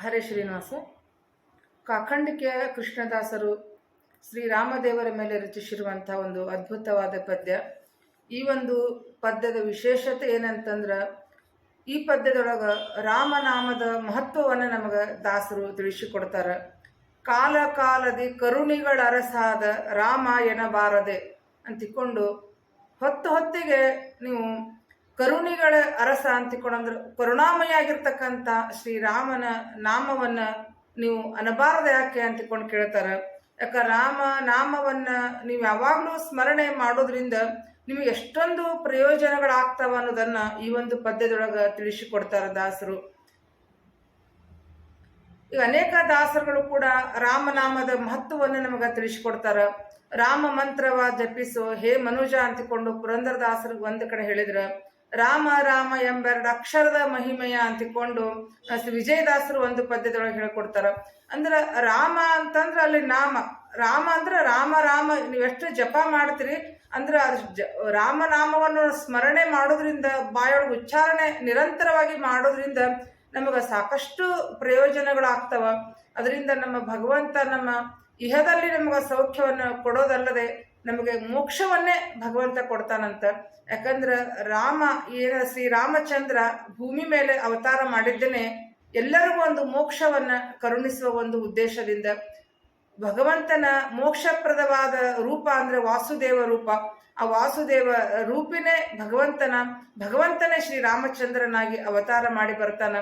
ಹರೇ ಶ್ರೀನಿವಾಸ ಕಾಖಂಡಿಕೆಯ ಕೃಷ್ಣದಾಸರು ಶ್ರೀರಾಮದೇವರ ಮೇಲೆ ರಚಿಸಿರುವಂಥ ಒಂದು ಅದ್ಭುತವಾದ ಪದ್ಯ. ಈ ಒಂದು ಪದ್ಯದ ವಿಶೇಷತೆ ಏನಂತಂದ್ರೆ, ಈ ಪದ್ಯದೊಳಗೆ ರಾಮನಾಮದ ಮಹತ್ವವನ್ನು ನಮಗೆ ದಾಸರು ತಿಳಿಸಿಕೊಡ್ತಾರೆ. ಕಾಲ ಕಾಲದಿ ಕರುಣಿಗಳ ಅರಸಾದ ರಾಮ ಎನಬಾರದೆ ಅಂತಿಕೊಂಡು ಹೊತ್ತು ಹೊತ್ತಿಗೆ ನೀವು ಕರುಣಿಗಳ ಅರಸ ಅಂತಿಕೊಂಡ್ರೆ ಕರುಣಾಮಯ ಆಗಿರ್ತಕ್ಕಂಥ ಶ್ರೀರಾಮನ ನಾಮವನ್ನ ನೀವು ಅನಬಾರದ ಯಾಕೆ ಅಂತಿಕೊಂಡು ಕೇಳ್ತಾರೆ. ಯಾಕ ರಾಮ ನಾಮವನ್ನ ನೀವು ಯಾವಾಗಲೂ ಸ್ಮರಣೆ ಮಾಡೋದ್ರಿಂದ ನಿಮಗೆ ಎಷ್ಟೊಂದು ಪ್ರಯೋಜನಗಳಾಗ್ತಾವ ಅನ್ನೋದನ್ನ ಈ ಒಂದು ಪದ್ಯದೊಳಗೆ ತಿಳಿಸಿಕೊಡ್ತಾರೆ ದಾಸರು. ಈಗ ಅನೇಕ ದಾಸರುಗಳು ಕೂಡ ರಾಮನಾಮದ ಮಹತ್ವವನ್ನು ನಮಗೆ ತಿಳಿಸಿಕೊಡ್ತಾರ. ರಾಮ ಮಂತ್ರವ ಜಪಿಸೋ, ಹೇ ಮನುಜ ಅಂತಿಕೊಂಡು ಪುರಂದರದಾಸರು ಒಂದು ಕಡೆ ಹೇಳಿದ್ರ ರಾಮ ರಾಮ ಎಂಬೆರಡು ಅಕ್ಷರದ ಮಹಿಮೆಯ ಅಂತಿಕೊಂಡು ವಿಜಯದಾಸರು ಒಂದು ಪದ್ಯದೊಳಗೆ ಹೇಳ್ಕೊಡ್ತಾರ. ಅಂದ್ರ ರಾಮ ಅಂತಂದ್ರ ಅಲ್ಲಿ ನಾಮ. ರಾಮ ಅಂದ್ರ ರಾಮ ರಾಮ ನೀವೆಷ್ಟು ಜಪ ಮಾಡ್ತೀರಿ, ಅಂದ್ರ ಅದು ಜ ರಾಮನಾಮವನ್ನು ಸ್ಮರಣೆ ಮಾಡೋದ್ರಿಂದ, ಬಾಯೊಳಗೆ ಉಚ್ಚಾರಣೆ ನಿರಂತರವಾಗಿ ಮಾಡೋದ್ರಿಂದ ನಮಗೆ ಸಾಕಷ್ಟು ಪ್ರಯೋಜನಗಳಾಗ್ತವ. ಅದರಿಂದ ನಮ್ಮ ಭಗವಂತ ನಮ್ಮ ಇಹದಲ್ಲಿ ನಮಗೆ ಸೌಖ್ಯವನ್ನು ಕೊಡೋದಲ್ಲದೆ ನಮಗೆ ಮೋಕ್ಷವನ್ನೇ ಭಗವಂತ ಕೊಡ್ತಾನಂತ. ಯಾಕಂದ್ರೆ ರಾಮ ಏನ ಶ್ರೀರಾಮಚಂದ್ರ ಭೂಮಿ ಮೇಲೆ ಅವತಾರ ಮಾಡಿದ್ದೇನೆ ಎಲ್ಲರಿಗೂ ಒಂದು ಮೋಕ್ಷವನ್ನ ಕರುಣಿಸುವ ಒಂದು ಉದ್ದೇಶದಿಂದ. ಭಗವಂತನ ಮೋಕ್ಷಪ್ರದವಾದ ರೂಪ ಅಂದ್ರೆ ವಾಸುದೇವ ರೂಪ. ಆ ವಾಸುದೇವ ರೂಪಿನೇ ಭಗವಂತನ, ಭಗವಂತನೇ ಶ್ರೀರಾಮಚಂದ್ರನಾಗಿ ಅವತಾರ ಮಾಡಿ ಬರ್ತಾನ.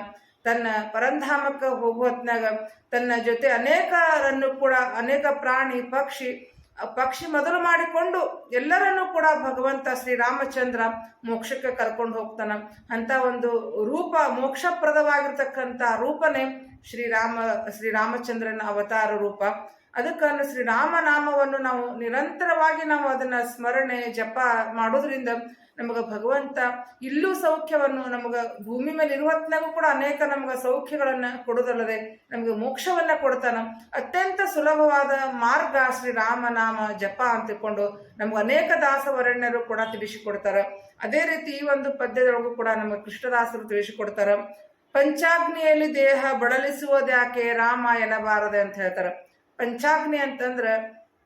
ತನ್ನ ಪರಂಧಾಮಕ್ಕೆ ಹೋಗುವ ಹೊತ್ನಾಗ ತನ್ನ ಜೊತೆ ಅನೇಕರನ್ನು ಕೂಡ, ಅನೇಕ ಪ್ರಾಣಿ, ಪಕ್ಷಿ ಪಕ್ಷಿ ಮೊದಲು ಮಾಡಿಕೊಂಡು ಎಲ್ಲರನ್ನೂ ಕೂಡ ಭಗವಂತ ಶ್ರೀರಾಮಚಂದ್ರ ಮೋಕ್ಷಕ್ಕೆ ಕರ್ಕೊಂಡು ಹೋಗ್ತಾನ. ಅಂತ ಒಂದು ರೂಪ ಮೋಕ್ಷಪ್ರದವಾಗಿರ್ತಕ್ಕಂಥ ರೂಪನೇ ಶ್ರೀರಾಮ, ಶ್ರೀರಾಮಚಂದ್ರನ ಅವತಾರ ರೂಪ. ಅದಕ್ಕನ್ನು ಶ್ರೀರಾಮನಾಮವನ್ನು ನಾವು ನಿರಂತರವಾಗಿ ನಾವು ಅದನ್ನ ಸ್ಮರಣೆ, ಜಪ ಮಾಡೋದ್ರಿಂದ ನಮಗೆ ಭಗವಂತ ಇಲ್ಲೂ ಸೌಖ್ಯವನ್ನು ನಮಗ ಭೂಮಿ ಮೇಲೆ ಇರುವತ್ನಾಗೂ ಕೂಡ ಅನೇಕ ನಮಗ ಸೌಖ್ಯಗಳನ್ನ ಕೊಡೋದಲ್ಲದೆ ನಮಗೆ ಮೋಕ್ಷವನ್ನ ಕೊಡ್ತಾನ. ಅತ್ಯಂತ ಸುಲಭವಾದ ಮಾರ್ಗ ಶ್ರೀರಾಮನಾಮ ಜಪ ಅಂತಿಕೊಂಡು ನಮ್ಗೆ ಅನೇಕ ದಾಸವರಣ್ಯರು ಕೂಡ ತಿಳಿಸಿಕೊಡ್ತಾರ. ಅದೇ ರೀತಿ ಈ ಒಂದು ಪದ್ಯದೊಳಗೂ ಕೂಡ ನಮಗೆ ಕೃಷ್ಣದಾಸರು ತಿಳಿಸಿಕೊಡ್ತಾರ. ಪಂಚಾಗ್ನಿಯಲ್ಲಿ ದೇಹ ಬಡಲಿಸುವುದ್ಯಾಕೆ ರಾಮ ಎನ್ನಬಾರದೆ ಅಂತ ಹೇಳ್ತಾರೆ. ಪಂಚಾಗ್ನಿ ಅಂತಂದ್ರ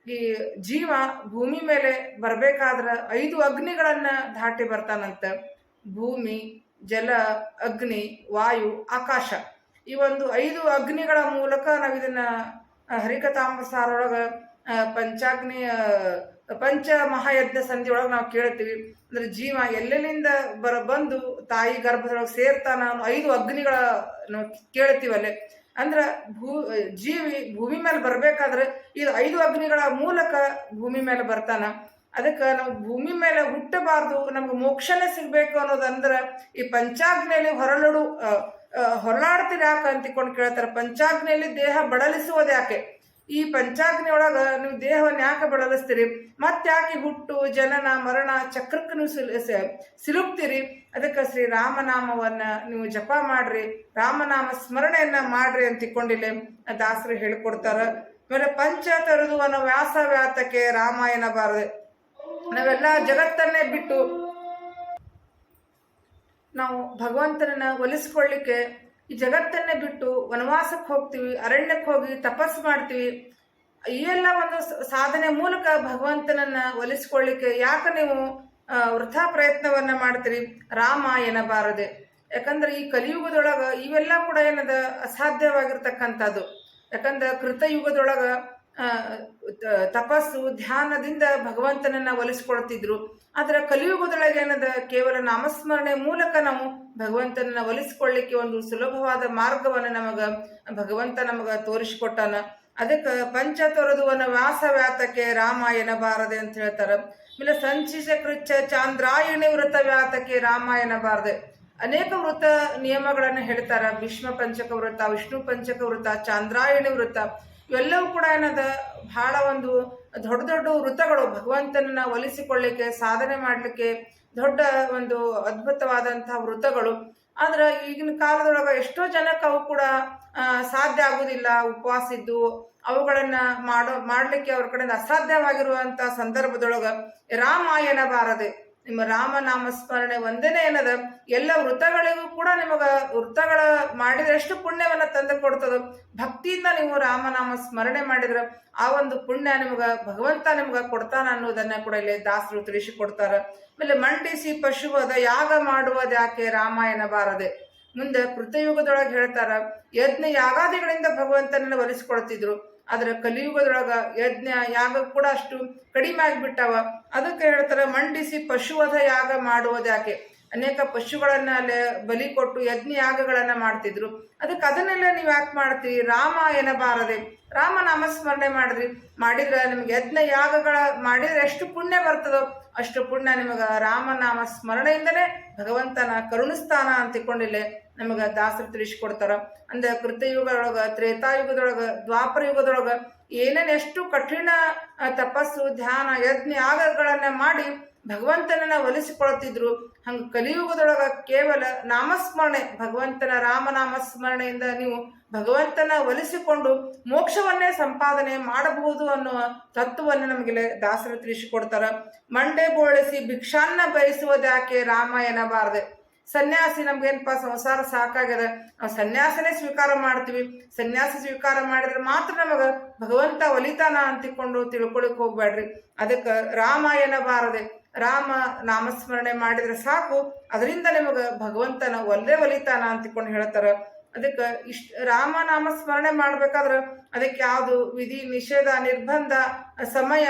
ಈ ಜೀವ ಭೂಮಿ ಮೇಲೆ ಬರಬೇಕಾದ್ರೆ ಐದು ಅಗ್ನಿಗಳನ್ನ ದಾಟಿ ಬರ್ತಾನಂತ. ಭೂಮಿ, ಜಲ, ಅಗ್ನಿ, ವಾಯು, ಆಕಾಶ. ಈ ಒಂದು ಐದು ಅಗ್ನಿಗಳ ಮೂಲಕ ನಾವು ಇದನ್ನ ಹರಿಕಥಾಮಸಾರೊಳಗ ಪಂಚಾಗ್ನಿ ಪಂಚ ಮಹಾಯಜ್ಞ ಸಂಧಿ ಒಳಗೆ ನಾವು ಕೇಳ್ತೀವಿ. ಅಂದ್ರೆ ಜೀವ ಎಲ್ಲೆಲ್ಲಿಂದ ಬರ, ಬಂದು ತಾಯಿ ಗರ್ಭದೊಳಗೆ ಸೇರ್ತಾನ ಐದು ಅಗ್ನಿಗಳ ನಾವು ಕೇಳ್ತೀವಲ್ಲೇ. ಅಂದ್ರ ಭೂ ಜೀವಿ ಭೂಮಿ ಮೇಲೆ ಬರ್ಬೇಕಾದ್ರೆ ಇದು ಐದು ಅಗ್ನಿಗಳ ಮೂಲಕ ಭೂಮಿ ಮೇಲೆ ಬರ್ತಾನ. ಅದಕ್ಕೆ ನಾವು ಭೂಮಿ ಮೇಲೆ ಹುಟ್ಟಬಾರ್ದು, ನಮ್ಗೆ ಮೋಕ್ಷನೇ ಸಿಗ್ಬೇಕು ಅನ್ನೋದಂದ್ರ ಈ ಪಂಚಾಗ್ನಿಯಲ್ಲಿ ಹೊರಳಡು ಹೊರಳಾಡ್ತೀರಿ ಯಾಕೆ ಅಂತಿಕೊಂಡು ಕೇಳ್ತಾರೆ? ಪಂಚಾಗ್ನಿಯಲ್ಲಿ ದೇಹ ಬಡಲಿಸುವುದು ಯಾಕೆ? ಈ ಪಂಚಾಗ್ನಿ ನೀವು ದೇಹವನ್ನು ಯಾಕೆ ಬಳಲಿಸ್ತೀರಿ? ಮತ್ತೆ ಯಾಕೆ ಹುಟ್ಟು, ಜನನ, ಮರಣ ಚಕ್ರಕ್ಕೆ ನೀವು ಸಿಲ್ ಸಿಲುಕ್ತೀರಿ. ಅದಕ್ಕೆ ಶ್ರೀ ರಾಮನಾಮವನ್ನ ನೀವು ಜಪ ಮಾಡ್ರಿ. ರಾಮನಾಮ ಸ್ಮರಣೆಯನ್ನ ಮಾಡ್ರಿ ಅಂತ ತಿಕ್ಕೊಂಡಿಲ್ಲ ದಾಸರು ಹೇಳ್ಕೊಡ್ತಾರ ಆಮೇಲೆ ಪಂಚ ತರದು ಅನ್ನೋ ವ್ಯಾಸ ವ್ಯಾತಕ್ಕೆ ರಾಮಾಯಣ ಬಾರದೆ. ನಾವೆಲ್ಲ ಜಗತ್ತನ್ನೇ ಬಿಟ್ಟು ನಾವು ಭಗವಂತನನ್ನ ಒಲಿಸ್ಕೊಳ್ಳಿಕ್ಕೆ ಈ ಜಗತ್ತನ್ನೇ ಬಿಟ್ಟು ವನವಾಸಕ್ಕೆ ಹೋಗ್ತೀವಿ, ಅರಣ್ಯಕ್ಕೆ ಹೋಗಿ ತಪಸ್ಸು ಮಾಡ್ತೀವಿ. ಈ ಎಲ್ಲ ಒಂದು ಸಾಧನೆ ಮೂಲಕ ಭಗವಂತನನ್ನ ಒಲಿಸ್ಕೊಳ್ಳಿಕ್ಕೆ ಯಾಕೆ ನೀವು ವೃಥಾ ಪ್ರಯತ್ನವನ್ನ ಮಾಡ್ತೀರಿ? ರಾಮ ಎನ್ನಬಾರದೆ ಯಾಕಂದ್ರೆ ಈ ಕಲಿಯುಗದೊಳಗ ಇವೆಲ್ಲ ಕೂಡ ಏನದ, ಅಸಾಧ್ಯವಾಗಿರ್ತಕ್ಕಂಥದ್ದು. ಯಾಕಂದ್ರೆ ಕೃತಯುಗದೊಳಗ ತಪಸ್ಸು, ಧ್ಯಾನದಿಂದ ಭಗವಂತನನ್ನ ಒಲಿಸ್ಕೊಳ್ತಿದ್ರು. ಆದ್ರೆ ಕಲಿಯುಗದೊಳಗೆ ಏನದ? ಕೇವಲ ನಾಮಸ್ಮರಣೆ ಮೂಲಕ ನಾವು ಭಗವಂತನನ್ನ ಒಲಿಸಿಕೊಳ್ಳಿಕ್ಕೆ ಒಂದು ಸುಲಭವಾದ ಮಾರ್ಗವನ್ನು ನಮಗ, ಭಗವಂತ ನಮಗ ತೋರಿಸಿಕೊಟ್ಟಾನ. ಅದಕ್ಕೆ ಪಂಚ ತೊರೆದುವನ ವ್ಯಾಸ ವ್ಯಾತಕ್ಕೆ ರಾಮಾಯಣ ಬಾರದೆ ಅಂತ ಹೇಳ್ತಾರ. ಆಮೇಲೆ ಸಂಚಿಸ ಕೃಚ್ಛ ಚಾಂದ್ರಾಯಣಿ ವೃತ ವ್ಯಾತಕ್ಕೆ ರಾಮಾಯಣ ಬಾರದೆ. ಅನೇಕ ವೃತ ನಿಯಮಗಳನ್ನು ಹೇಳ್ತಾರ. ಭೀಷ್ಮ ಪಂಚಕ ವೃತ್ತ, ವಿಷ್ಣು ಪಂಚಕ ವೃತ್ತ, ಚಾಂದ್ರಾಯಣಿ ವೃತ ಇವೆಲ್ಲವೂ ಕೂಡ ಏನದ? ಬಹಳ ಒಂದು ದೊಡ್ಡ ದೊಡ್ಡ ವೃತ್ತಗಳು ಭಗವಂತನನ್ನ ಒಲಿಸಿಕೊಳ್ಳಿಕ್ಕೆ, ಸಾಧನೆ ಮಾಡಲಿಕ್ಕೆ ದೊಡ್ಡ ಒಂದು ಅದ್ಭುತವಾದಂತಹ ವೃತ್ತಗಳು. ಆದ್ರೆ ಈಗಿನ ಕಾಲದೊಳಗ ಎಷ್ಟೋ ಜನಕ್ಕೆ ಅವು ಕೂಡ ಸಾಧ್ಯ ಆಗುದಿಲ್ಲ. ಉಪವಾಸ ಇದ್ದು ಅವುಗಳನ್ನ ಮಾಡೋ, ಮಾಡ್ಲಿಕ್ಕೆ ಅವ್ರ ಕಡೆಯಿಂದ ಅಸಾಧ್ಯವಾಗಿರುವಂತ ಸಂದರ್ಭದೊಳಗ ರಾಮಾಯಣ ಬಾರದೆ ನಿಮ್ಮ ರಾಮನಾಮ ಸ್ಮರಣೆ ಒಂದೇನೆ ಏನದ, ಎಲ್ಲ ವೃತಗಳಿಗೂ ಕೂಡ ನಿಮಗ ವೃತಗಳ ಮಾಡಿದಷ್ಟು ಪುಣ್ಯವನ್ನ ತಂದು ಕೊಡ್ತದ. ಭಕ್ತಿಯಿಂದ ನೀವು ರಾಮನಾಮ ಸ್ಮರಣೆ ಮಾಡಿದ್ರ ಆ ಒಂದು ಪುಣ್ಯ ನಿಮಗ, ಭಗವಂತ ನಿಮ್ಗ ಕೊಡ್ತಾನ ಅನ್ನೋದನ್ನ ಕೂಡ ಇಲ್ಲಿ ದಾಸರು ತಿಳಿಸಿ ಕೊಡ್ತಾರ ಆಮೇಲೆ ಮಂಡಿಸಿ ಪಶುವದ ಯಾಗ ಮಾಡುವುದು ಯಾಕೆ ರಾಮಾಯಣ ಬಾರದೆ? ಮುಂದೆ ಕೃತಯುಗದೊಳಗೆ ಹೇಳ್ತಾರ, ಯಜ್ಞ ಯಾಗಾದಿಗಳಿಂದ ಭಗವಂತನನ್ನು ಒಲಿಸ್ಕೊಳ್ತಿದ್ರು ಆದ್ರೆ ಕಲಿಯುಗದೊಳಗ ಯಜ್ಞ ಯಾಗ ಕೂಡ ಅಷ್ಟು ಕಡಿಮೆ ಆಗಿಬಿಟ್ಟಾವ. ಅದಕ್ಕೆ ಹೇಳ್ತಾರ, ಮಂಡಿಸಿ ಪಶುವಧ ಯಾಗ ಮಾಡುವುದು ಯಾಕೆ? ಅನೇಕ ಪಶುಗಳನ್ನ ಅಲ್ಲೇ ಬಲಿ ಕೊಟ್ಟು ಯಜ್ಞ ಯಾಗಗಳನ್ನ ಮಾಡ್ತಿದ್ರು. ಅದಕ್ಕೆ ಅದನ್ನೆಲ್ಲ ನೀವು ಯಾಕೆ ಮಾಡ್ತೀರಿ? ರಾಮ ಎನ್ನಬಾರದೆ. ರಾಮ ನಾಮಸ್ಮರಣೆ ಮಾಡಿದ್ರಿ. ಮಾಡಿದ್ರೆ ನಿಮ್ಗೆ ಯಜ್ಞ ಯಾಗಗಳ ಮಾಡಿದ್ರೆ ಎಷ್ಟು ಪುಣ್ಯ ಬರ್ತದೋ ಅಷ್ಟು ಪುಣ್ಯ ನಿಮಗ ರಾಮನಾಮ ಸ್ಮರಣೆಯಿಂದನೇ ಭಗವಂತನ ಕರುಣಸ್ಥಾನ ಅಂತ ತಿಳ್ಕೊಂಡಿಲ್ಲೇ ನಮಗ ದಾಸರು ತಿಳಿಸ್ಕೊಡ್ತಾರ. ಅಂದ್ರೆ ಕೃತಯುಗದೊಳಗ, ತ್ರೇತಾಯುಗದೊಳಗ ದ್ವಾಪರ ಯುಗದೊಳಗ ಏನೇನು ಎಷ್ಟು ಕಠಿಣ ತಪಸ್ಸು, ಧ್ಯಾನ, ಯಜ್ಞ ಯಾಗಗಳನ್ನ ಮಾಡಿ ಭಗವಂತನನ್ನ ಒಲಿಸಿಕೊಳ್ತಿದ್ರು. ಹಂಗ ಕಲಿಯುಗದೊಳಗ ಕೇವಲ ನಾಮಸ್ಮರಣೆ, ಭಗವಂತನ ರಾಮನಾಮ ಸ್ಮರಣೆಯಿಂದ ನೀವು ಭಗವಂತನ ಒಲಿಸಿಕೊಂಡು ಮೋಕ್ಷವನ್ನೇ ಸಂಪಾದನೆ ಮಾಡಬಹುದು ಅನ್ನುವ ತತ್ವವನ್ನು ನಮಗೆ ದಾಸರು ತಿಳಿಸಿಕೊಡ್ತಾರ. ಮಂಡೆ ಬೋಳಿಸಿ ಭಿಕ್ಷಾನ್ನ ಬಯಸುವುದಾಕೆ ರಾಮಾಯಣ ಬಾರದೆ ಸನ್ಯಾಸಿ ನಮ್ಗೇನಪ್ಪ ಸಂಸಾರ ಸಾಕಾಗ್ಯದ? ನಾವು ಸನ್ಯಾಸನೇ ಸ್ವೀಕಾರ ಮಾಡ್ತೀವಿ. ಸನ್ಯಾಸಿ ಸ್ವೀಕಾರ ಮಾಡಿದ್ರೆ ಮಾತ್ರ ನಮಗ ಭಗವಂತ ಒಲಿತಾನ ಅಂತಿಕೊಂಡು ತಿಳ್ಕೊಳಕ್ ಹೋಗ್ಬೇಡ್ರಿ ಅದಕ್ಕೆ ರಾಮಾಯಣ ಬಾರದೆ ರಾಮ ನಾಮಸ್ಮರಣೆ ಮಾಡಿದ್ರೆ ಸಾಕು. ಅದರಿಂದ ನಿಮಗ ಭಗವಂತನ ಒಲ್ಲೆ ಒಲಿತಾನ ಅಂತಿಕೊಂಡು ಹೇಳ್ತಾರ. ಅದಕ್ಕೆ ಇಷ್ಟ ರಾಮ ಸ್ಮರಣೆ ಮಾಡ್ಬೇಕಾದ್ರೆ ಅದಕ್ಕೆ ಯಾವುದು ವಿಧಿ, ನಿಷೇಧ, ನಿರ್ಬಂಧ, ಸಮಯ,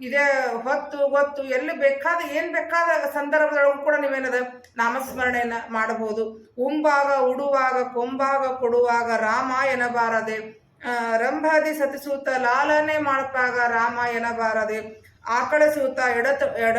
ಇದೇ ಹೊತ್ತು, ಗೊತ್ತು ಎಲ್ಲಿ ಬೇಕಾದ, ಏನು ಬೇಕಾದ ಸಂದರ್ಭದೊಳಗೂ ಕೂಡ ನೀವೇನದ ನಾಮಸ್ಮರಣೆಯನ್ನ ಮಾಡಬಹುದು. ಉಂಬಾಗ ಉಡುವಾಗ ಕೊಂಬಾಗ ಕೊಡುವಾಗ ರಾಮ ಎನಬಾರದೆ ರಂಭಾದಿ ಸತಿಸೂತ, ಲಾಲನೆ ಮಾಡಪ್ಪಾಗ ರಾಮ ಎನಬಾರದೆ ಆಕಳ ಸೂತ, ಎಡತ, ಎಡ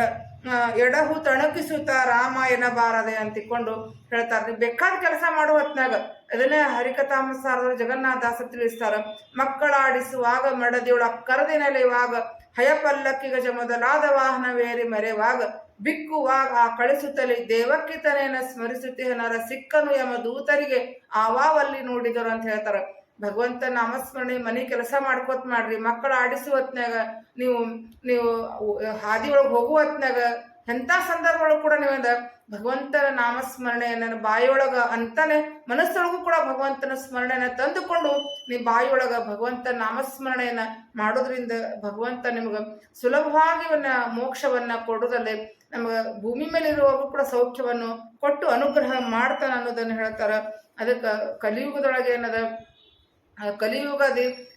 ಎಡಹು ತಣುಕಿಸುತ್ತ ರಾಮ ಎನ್ನಬಾರದೆ ಅಂತಿಕೊಂಡು ಹೇಳ್ತಾರೆ. ಬೇಕಾದ ಕೆಲಸ ಮಾಡುವ ಹೊತ್ನಾಗ ಅದನ್ನೇ ಹರಿಕಥಾಮಸಾರದ ಜಗನ್ನಾಥ ದಾಸ ತಿಳಿಸ್ತಾರ. ಮಕ್ಕಳಾಡಿಸುವಾಗ ಮಡದಿಯೊಳ ಕರದಿ ನೆಲೆಯುವಾಗ ಹಯಪಲ್ಲಕ್ಕಿ ಗಜ ಮೊದಲಾದ ವಾಹನವೇರಿ ಮರೆವಾಗ ಬಿಕ್ಕುವಾಗ ಆ ಕಳಿಸುತ್ತಲೇ ದೇವಕ್ಕಿತನೇನ ಸ್ಮರಿಸುತ್ತೇನರ ಸಿಕ್ಕನು ಎಂಬ ದೂತರಿಗೆ ಆವಾವಲ್ಲಿ ನೋಡಿದರು ಅಂತ ಹೇಳ್ತಾರ. ಭಗವಂತ ನಾಮಸ್ಮರಣೆ, ಮನೆ ಕೆಲಸ ಮಾಡ್ಕೋತ ಮಾಡ್ರಿ. ಮಕ್ಕಳು ಆಡಿಸುವ ಹೊತ್ನಾಗ ನೀವು ನೀವು ಹಾದಿಯೊಳಗೆ ಹೋಗುವ ಹೊತ್ನ್ಯಾಗ ಎಂಥ ಸಂದರ್ಭಗಳು ಕೂಡ ನೀವಂದ ಭಗವಂತನ ನಾಮಸ್ಮರಣೆಯನ್ನ ಬಾಯಿಯೊಳಗ ಅಂತಾನೆ ಮನಸ್ಸೊಳಗೂ ಕೂಡ ಭಗವಂತನ ಸ್ಮರಣೆಯನ್ನ ತಂದುಕೊಂಡು ನೀವು ಬಾಯಿಯೊಳಗ ಭಗವಂತ ನಾಮಸ್ಮರಣೆಯನ್ನ ಮಾಡೋದ್ರಿಂದ ಭಗವಂತ ನಿಮ್ಗೆ ಸುಲಭವಾಗಿ ಮೋಕ್ಷವನ್ನ ಕೊಡೋದಲ್ಲೇ ನಮ್ಗೆ ಭೂಮಿ ಮೇಲೆ ಇರುವಾಗ ಕೂಡ ಸೌಖ್ಯವನ್ನು ಕೊಟ್ಟು ಅನುಗ್ರಹ ಮಾಡ್ತಾನ ಅನ್ನೋದನ್ನು ಹೇಳ್ತಾರ. ಅದಕ್ಕೆ ಕಲಿಯುಗದೊಳಗೆ ಏನದ ಕಲಿಯುಗದಿ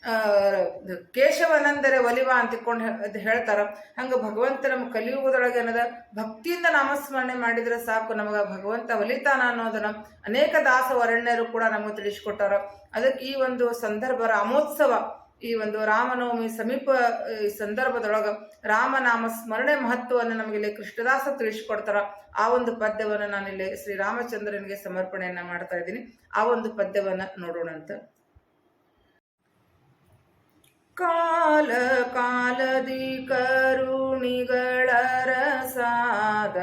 ಕೇಶವನಂದರೆ ಒಲಿವ ಅಂತ ಹೇ- ಹೇಳ್ತಾರ. ಹಂಗ ಭಗವಂತ ನಮ್ಮ ಕಲಿಯುಗದೊಳಗೆ ಏನದ? ಭಕ್ತಿಯಿಂದ ನಾಮಸ್ಮರಣೆ ಮಾಡಿದ್ರೆ ಸಾಕು ನಮಗ ಭಗವಂತ ಒಲಿತಾನ ಅನ್ನೋದನ್ನ ಅನೇಕ ದಾಸ ವರಣ್ಯರು ಕೂಡ ನಮಗೆ ತಿಳಿಸ್ಕೊಟ್ಟಾರ. ಅದಕ್ಕೆ ಈ ಒಂದು ಸಂದರ್ಭ ರಾಮೋತ್ಸವ, ಈ ಒಂದು ರಾಮನವಮಿ ಸಮೀಪ, ಈ ಸಂದರ್ಭದೊಳಗೆ ರಾಮನಾಮ ಸ್ಮರಣೆ ಮಹತ್ವವನ್ನು ನಮಗೆ ಇಲ್ಲಿ ಕೃಷ್ಣದಾಸ ತಿಳಿಸ್ಕೊಡ್ತಾರ. ಆ ಒಂದು ಪದ್ಯವನ್ನು ನಾನಿಲ್ಲಿ ಶ್ರೀ ರಾಮಚಂದ್ರನಿಗೆ ಸಮರ್ಪಣೆಯನ್ನು ಮಾಡ್ತಾ ಇದ್ದೀನಿ. ಆ ಒಂದು ಪದ್ಯವನ್ನ ನೋಡೋಣಂತ. ಕಾಲ ಕಾಲದಿ ಕರುಣಿಗಳ ರಸಾದ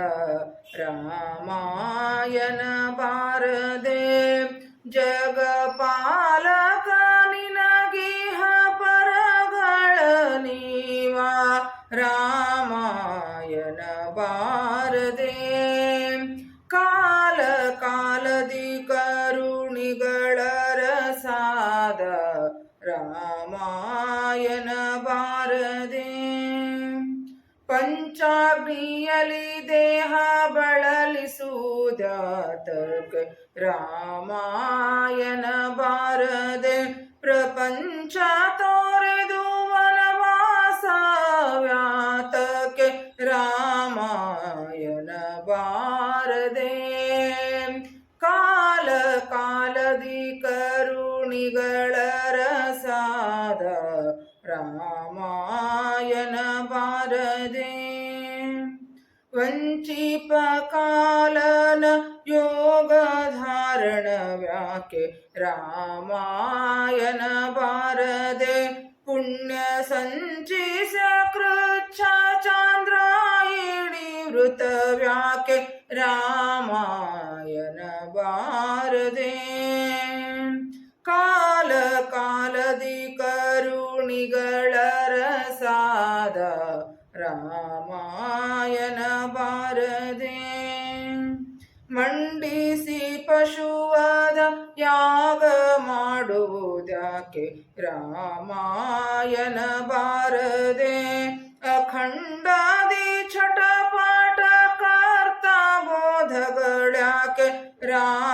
ರಾಮಾಯಣ ಬಾರದೆ ಜಗಪಾಲಕ ನಿನಗಿಹ ಪರಗಳ ನೀವ ರಾಮಾಯಣ ಪಂಚಾಗ್ನಿಯಲಿ ದೇಹ ಬಳಲಿಸುವುದಾತಕ ರಾಮಾಯಣ ಬಾರದೆ ಪ್ರಪಂಚ ತೋರೆದು ವನವಾಸ ವ್ಯಾತಕ್ಕೆ ರಾಮಾಯಣ ಬಾರದೆ ಕಾಲ ಕಾಲದಿ ಕರುಣಿಗಳ ರಸಾದ ರಾಮಾಯಣ ಬಾರದೆ ವಂಚಿಪ ಕಾಲನ ಯೋಗ ಧಾರಣ ವ್ಯಾಕೆ ರಾಮಾಯಣ ಬಾರದೆ ಪುಣ್ಯ ಸಂಚಿಸ ಕೃಚ್ಛ ಚಾಂದ್ರಾಯಣಿ ವೃತ रामायण भारदे अखण्डादि बोध कर्ता के राम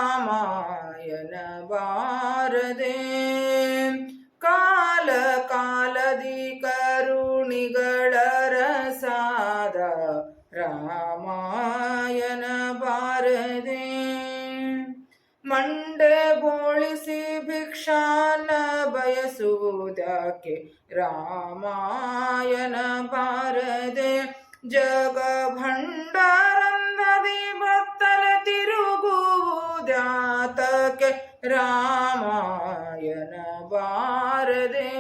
ಬಯಸುವುದಕ್ಕೆ ರಾಮಾಯಣ ಬಾರದೆ ಜಗ ಭಂಡಾರಂದದಿ ಬತ್ತಲ ತಿರುಗುವುದಾತಕ್ಕೆ ರಾಮಾಯಣ ಬಾರದೆ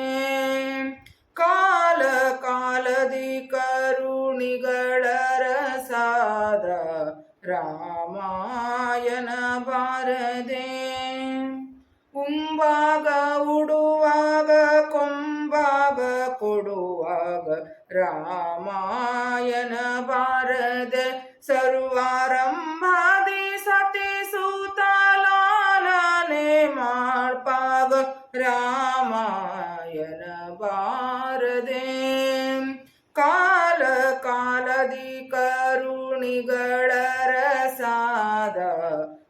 ಕಾಲ ಕಾಲದಿ ಕರುಣಿಗಳ ರಸಾದ ರಾಮಾಯಣ ಬಾರದೆ ಉಂಬಾಗ ರಾಮಾಯಣ ಬಾರದೆ ಸರ್ವಾರಂಭಾದಿ ಸತಿ ಸೂತಲಾಲನೆ ಮಾಡ್ಪಾಗ ರಾಮಾಯಣ ಬಾರದೆ ಕಾಲ ಕಾಲದಿ ಕರುಣಿಗಳ ರಸಾದ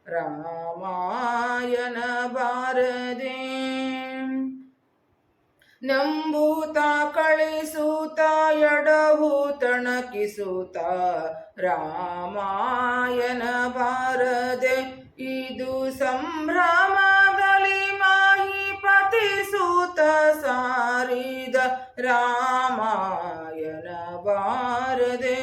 ರಾಮಾಯಣ ಬಾರದೆ ನಂಬೂತ ಎಡಭೂತಣಕಿಸೂತ ರಾಮಾಯಣ ಬಾರದೆ ಇದು ಸಂಭ್ರಮದಲ್ಲಿ ಮಾಹಿ ಸೂತ ಸಾರಿದ ರಾಮಾಯಣ ಬಾರದೆ.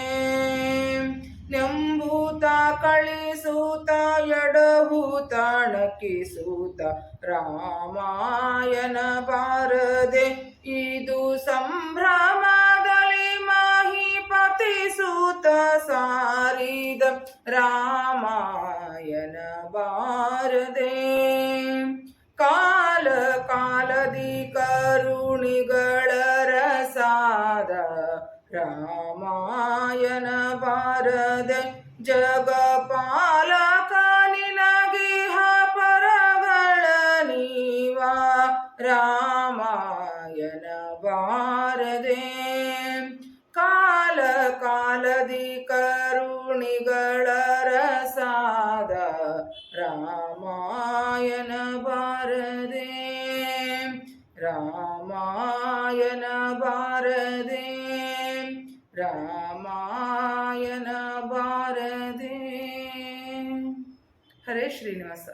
ನೆಂಬೂತ ಕಳಿಸೂತ ಎಡಭೂತಾಣಕಿಸೂತ ರಾಮಾಯಣ ಬಾರದೆ. ಇದು ಮಾಹಿಪತಿ ಸೂತ ಸಾರಿದ ರಾಮಾಯಣ ಬಾರದೆ ಕಾಲ ಕಾಲದಿ ಕರುಣಿಗಳ ರಸಾದ ರಾಮಾಯಣ ಬಾರದೆ ಜಗಪಾಲಕ ಕಾಲದಿ ಕರುಣಿಗಳ ರಸಾದ ರಾಮಾಯಣ ಬಾರದೆ ರಾಮಾಯಣ ಬಾರದೆ ರಾಮಾಯಣ ಬಾರದೆ. ಹರೇ ಶ್ರೀನಿವಾಸ.